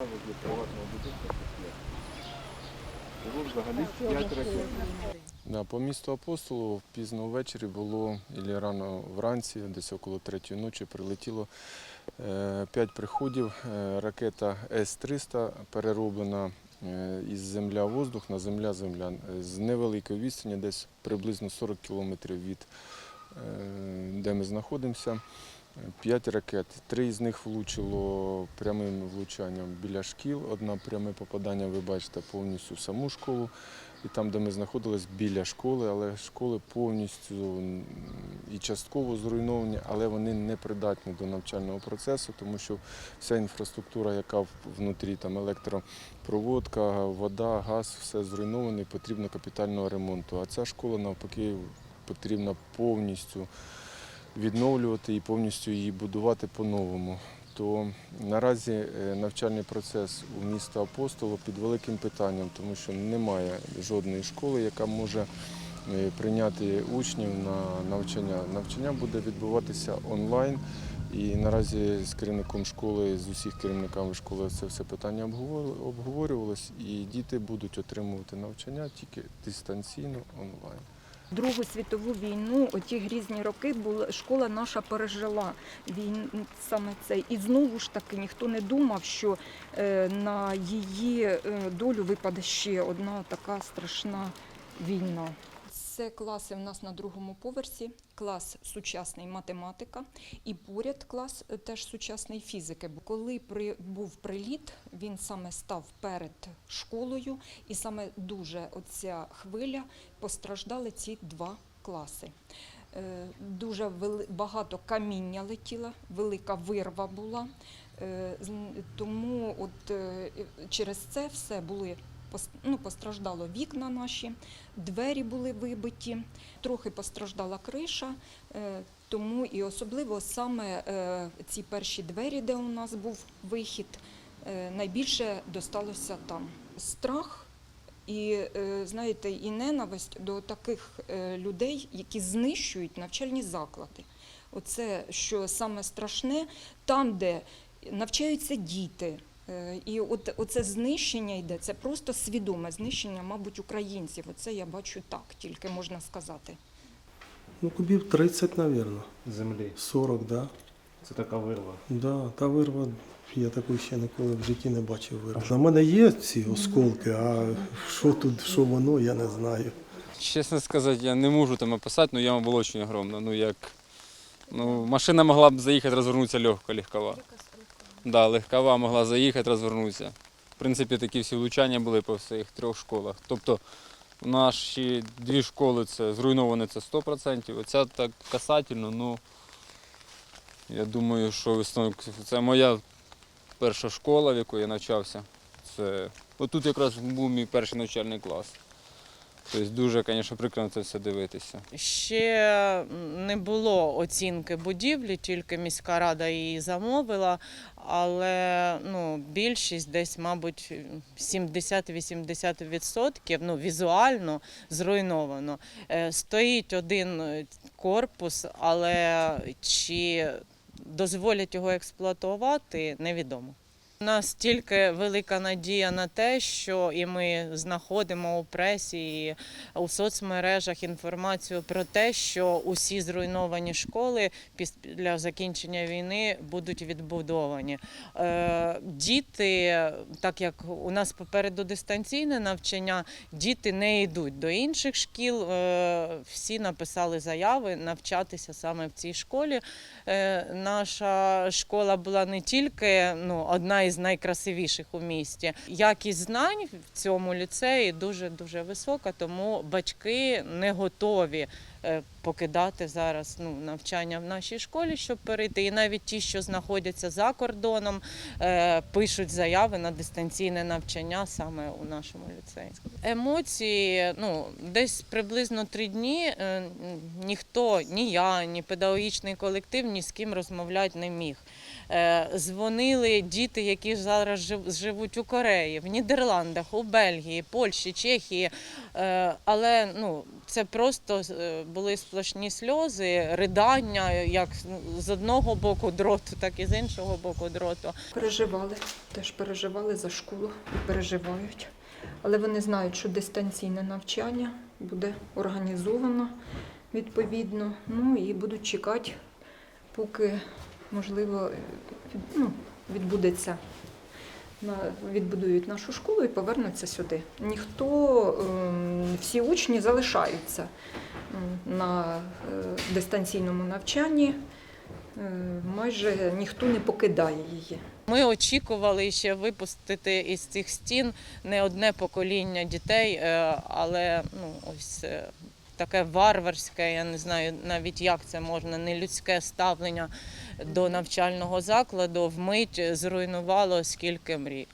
Возле приватного будинку. Було взагалі 5 ракет. Да, по місту Апостолу пізно ввечері було, і рано вранці, десь около третьої ночі, прилетіло е, п'ять приходів. Е, Ракета С-300 перероблена е, із земля-воздух на земля-земля з невеликої відстані, десь приблизно 40 кілометрів від де ми знаходимося. П'ять ракет. Три з них влучило прямим влучанням біля шкіл. Одна пряме попадання, ви бачите, повністю саму школу. І там, де ми знаходились, біля школи, але школи повністю і частково зруйновані, але вони не придатні до навчального процесу, тому що вся інфраструктура, яка внутрі, там електропроводка, вода, газ, все зруйноване, потрібно капітального ремонту. А ця школа навпаки потрібно повністю відновлювати і повністю її будувати по-новому. То наразі е, навчальний процес у міста Апостоло під великим питанням, тому що немає жодної школи, яка може е, прийняти учнів на навчання. Навчання буде відбуватися онлайн. І наразі з керівником школи, з усіх керівниками школи це все питання обговор- обговорювалось, і діти будуть отримувати навчання тільки дистанційно онлайн. Другу світову війну, оті грізні роки, була школа наша пережила він саме цей. І знову ж таки ніхто не думав, що е, на її е, долю випаде ще одна така страшна війна. Це класи в нас на другому поверсі, клас сучасний математика, і поряд клас е, теж сучасний фізики. Бо коли при, був приліт, він саме став перед школою, і саме дуже оця хвиля постраждали ці два класи. Е, Дуже вели- багато каміння летіло, велика вирва була. Е, Тому от через це все були ну, постраждало вікна наші, двері були вибиті, трохи постраждала криша. е, Тому і особливо саме е, ці перші двері, де у нас був вихід, е, найбільше досталося там. Страх і, знаєте, і ненависть до таких людей, які знищують навчальні заклади. Оце, що саме страшне, там, де навчаються діти. Е, І от оце знищення йде, це просто свідоме знищення, мабуть, українців. Оце я бачу так, тільки можна сказати. Ну, кубів 30, мабуть. землі. 40, да. Це така вирва. Да, та вирва, я таку ще ніколи в житті не бачив вирву. На мене є ці осколки, а що тут, що воно, я не знаю. Честно сказать, я не можу там описать, но яма была очень огромна. Ну, як, ну, машина могла б заїхати, розвернутися легко, легкова. Да, легкова могла заїхати, розвернутися. В принципі, такі всі влучання були по всіх трьох школах. Тобто наші дві школи це зруйновані це 100%. Оця так касательно, ну я думаю, що це моя перша школа, в якій я навчався. Це отут якраз був мій перший навчальний клас. Тобто дуже, звісно, прикро це все дивитися. Ще не було оцінки будівлі, тільки міська рада її замовила, але ну, більшість десь, мабуть, 70-80% ну, візуально зруйновано. Е, Стоїть один е, корпус, але чи дозволять його експлуатувати, невідомо. У нас тільки велика надія на те, що і ми знаходимо у пресі і у соцмережах інформацію про те, що усі зруйновані школи після закінчення війни будуть відбудовані. Е, Діти, так як у нас попереду дистанційне навчання, діти не йдуть до інших шкіл. Е, Всі написали заяви навчатися саме в цій школі. Е, Наша школа була не тільки ну, одна із найкрасивіших у місті. Якість знань в цьому ліцеї дуже дуже висока, тому батьки не готові е, покидати зараз ну, навчання в нашій школі, щоб перейти. І навіть ті, що знаходяться за кордоном, е, пишуть заяви на дистанційне навчання саме у нашому ліцеї. Емоції, ну десь приблизно три дні е, ніхто, ні я, ні педагогічний колектив ні з ким розмовляти не міг. Дзвонили діти, які зараз жив- живуть у Кореї, в Нідерландах, у Бельгії, Польщі, Чехії. Е, Але ну, це просто е, були сплошні сльози, ридання, як з одного боку дроту, так і з іншого боку дроту. Переживали, теж переживали за школу і переживають. Але вони знають, що дистанційне навчання буде організовано відповідно. Ну і будуть чекати, поки, можливо, ну, відбудеться. Відбудують нашу школу і повернуться сюди. Ніхто, ем, всі учні залишаються на е, дистанційному навчанні. Е, Майже ніхто не покидає її. Ми очікували ще випустити із цих стін не одне покоління дітей, е, але ну ось таке варварське, я не знаю навіть як це можна, нелюдське ставлення до навчального закладу вмить зруйнувало скільки мрій.